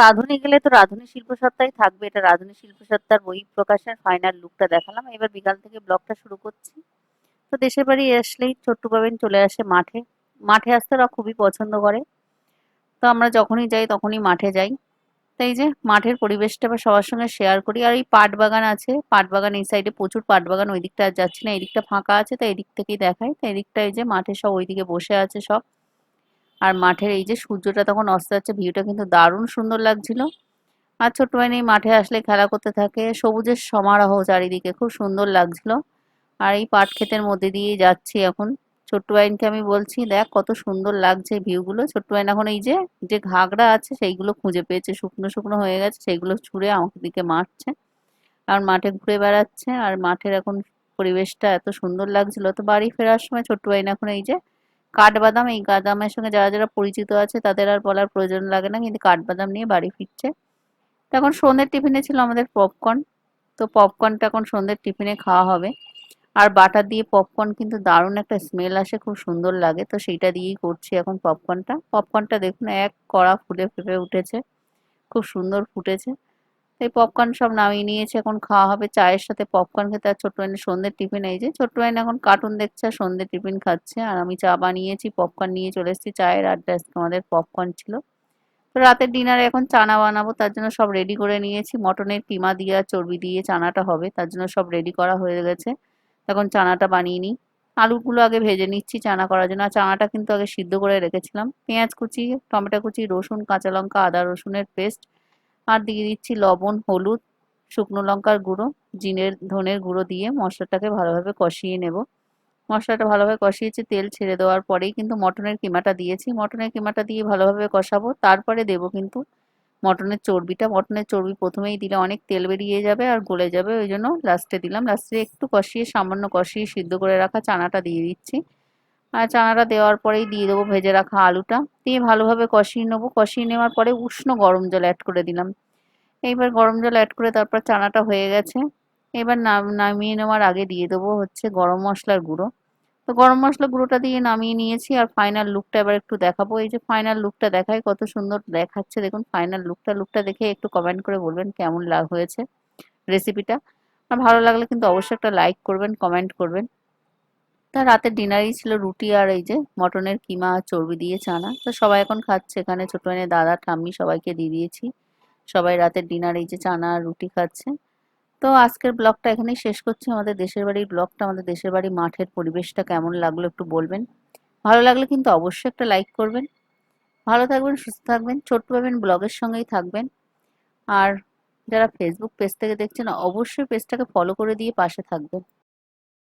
রাঁধুনি গেলে তো রাঁধুনি শিল্পসত্তাই থাকবে, এটা রাঁধুনি শিল্পসত্তার বই প্রকাশের ফাইনাল লুকটা দেখালাম। এবার বিকাল থেকে ব্লগটা শুরু করছি। তো দেশের বাড়ি আসলেই ছোট্টু পাবেন চলে আসে মাঠে। মাঠে আসতে ওরা খুবই পছন্দ করে। তো আমরা যখনই যাই তখনই মাঠে যাই। তো এই যে মাঠের পরিবেশটা আবার সবার সঙ্গে শেয়ার করি। আর এই পাট বাগান আছে, পাট বাগান এই সাইডে প্রচুর পাট বাগান, ওই দিকটা আর যাচ্ছি না, এই দিকটা ফাঁকা আছে তো এই দিক থেকেই দেখাই। তো এই দিকটা এই যে মাঠে সব ওইদিকে বসে আছে সব। আর মাঠের এই যে সূর্যটা তখন অস্ত যাচ্ছে, ভিউটা কিন্তু দারুণ সুন্দর লাগছিল। আর ছোট্ট এই মাঠে আসলে খেলা করতে থাকে, সবুজের সমারোহ চারিদিকে খুব সুন্দর লাগছিল। আর এই পাট ক্ষেতের মধ্যে দিয়ে যাচ্ছি এখন। ছোট্ট বাইনকে আমি বলছি, দেখ কত সুন্দর লাগছে ভিউগুলো। ছোট্ট বাইন এখন এই যে যে ঘাগড়া আছে সেইগুলো খুঁজে পেয়েছে, শুকনো শুকনো হয়ে গেছে, সেইগুলো ছুঁড়ে আমাকে দিকে মারছে। আর মাঠে ঘুরে বেড়াচ্ছে, আর মাঠের এখন পরিবেশটা এত সুন্দর লাগছিল। তো বাড়ি ফেরার সময় ছোট্ট বাইন এখন এই যে কাঠবাদাম, এই বাদামের সঙ্গে যারা যারা পরিচিত আছে তাদের আর বলার প্রয়োজন লাগে না, কিন্তু কাঠবাদাম নিয়ে বাড়ি ফিরছে। তখন সন্ধ্যের টিফিনে ছিল আমাদের পপকর্ন তো পপকর্নটা এখন সন্ধ্যের টিফিনে খাওয়া হবে। আর বাটার দিয়ে পপকর্ন কিন্তু দারুণ একটা স্মেল আসে, খুব সুন্দর লাগে, তো সেইটা দিয়েই করছি এখন পপকর্নটা পপকর্নটা দেখুন, এক কড়া ফুলে ফেপে উঠেছে, খুব সুন্দর ফুটেছে। এই পপকর্ন সব নামিয়ে নিয়েছে, এখন খাওয়া হবে চায়ের সাথে পপকর্ন খেতে। আর ছোট্ট বাইনের সন্ধ্যের টিফিন এই যে, ছোট্ট বাইন এখন কার্টুন দেখছে আর সন্ধ্যের টিফিন খাচ্ছে। আর আমি চা বানিয়েছি পপকর্ন নিয়ে চলে এসেছি। চায়ের আড্ডা আমাদের পপকর্ন ছিল। তো রাতের ডিনারে এখন চানা বানাবো, তার জন্য সব রেডি করে নিয়েছি। মটনের কিমা দিয়ে আর চর্বি দিয়ে চানাটা হবে, তার জন্য সব রেডি করা হয়ে গেছে। এখন চানাটা বানিয়ে নিই। আলুগুলো আগে ভেজে নিচ্ছি চানা করার জন্য। চানাটা কিন্তু আগে সিদ্ধ করে রেখেছিলাম। পেঁয়াজ কুচি, টমেটো কুচি, রসুন, কাঁচা লঙ্কা, আদা রসুনের পেস্ট আর দিয়ে দিচ্ছি লবণ, হলুদ, শুকনো লঙ্কার গুঁড়ো জিনের ধনের গুঁড়ো দিয়ে মশলাটাকে ভালোভাবে কষিয়ে নেব। মশলাটা ভালোভাবে কষিয়েছি, তেল ছেড়ে দেওয়ার পরেই কিন্তু মটনের কিমাটা দিয়েছি। মটনের কিমাটা দিয়ে ভালোভাবে কষাবো, তারপরে দেব কিন্তু মটনের চর্বিটা। মটনের চর্বি প্রথমেই দিলে অনেক তেল বেরিয়ে যাবে আর গলে যাবে, ওই জন্য লাস্টে দিলাম। লাস্টে একটু কষিয়ে, সামান্য কষিয়ে সিদ্ধ করে রাখা চানাটা দিয়ে দিচ্ছি। চানাটা দেওয়ার পরেই দিয়ে দেবো ভেজে রাখা আলুটা। দিয়ে ভালোভাবে কষিয়ে নেব। কষিয়ে নেওয়ার পরে উষ্ণ গরম জল অ্যাড করে দিলাম। এইবার গরম জল অ্যাড করে তারপর চানাটা হয়ে গেছে। এবার নামিয়ে নেওয়ার আগে দিয়ে দেবো হচ্ছে গরম মশলার গুঁড়ো। তো গরম মশলা গুঁড়োটা দিয়ে নামিয়ে নিয়েছি আর ফাইনাল লুকটা এবার একটু দেখাবো। এই যে ফাইনাল লুকটা দেখায়, কত সুন্দর দেখাচ্ছে। দেখুন ফাইনাল লুকটা লুকটা দেখে একটু কমেন্ট করে বলবেন কেমন লাগ হয়েছে রেসিপিটা আর ভালো লাগলে কিন্তু অবশ্যই একটা লাইক করবেন কমেন্ট করবেন। তা রাতের ডিনারই ছিল রুটি আর এই যে মটনের কিমা আর চর্বি দিয়ে চানা। তো সবাই এখন খাচ্ছে এখানে ছোট মেয়ে দাদা, ঠাম্মি সবাইকে দিয়ে দিয়েছি। সবাই রাতের ডিনার এই যে চানা আর রুটি খাচ্ছে। তো আজকের ব্লগটা এখানেই শেষ করছি। আমাদের দেশের বাড়ির ব্লগটা, আমাদের দেশের বাড়ি মাঠের পরিবেশটা কেমন লাগল একটু বলবেন। ভালো লাগলে কিন্তু অবশ্যই একটা লাইক করবেন। ভালো থাকবেন, সুস্থ থাকবেন ছোট্ট পাবেন ব্লগের সঙ্গেই থাকবেন। আর যারা ফেসবুক পেজ থেকে দেখছেন, অবশ্যই পেজটাকে ফলো করে দিয়ে পাশে থাকবেন।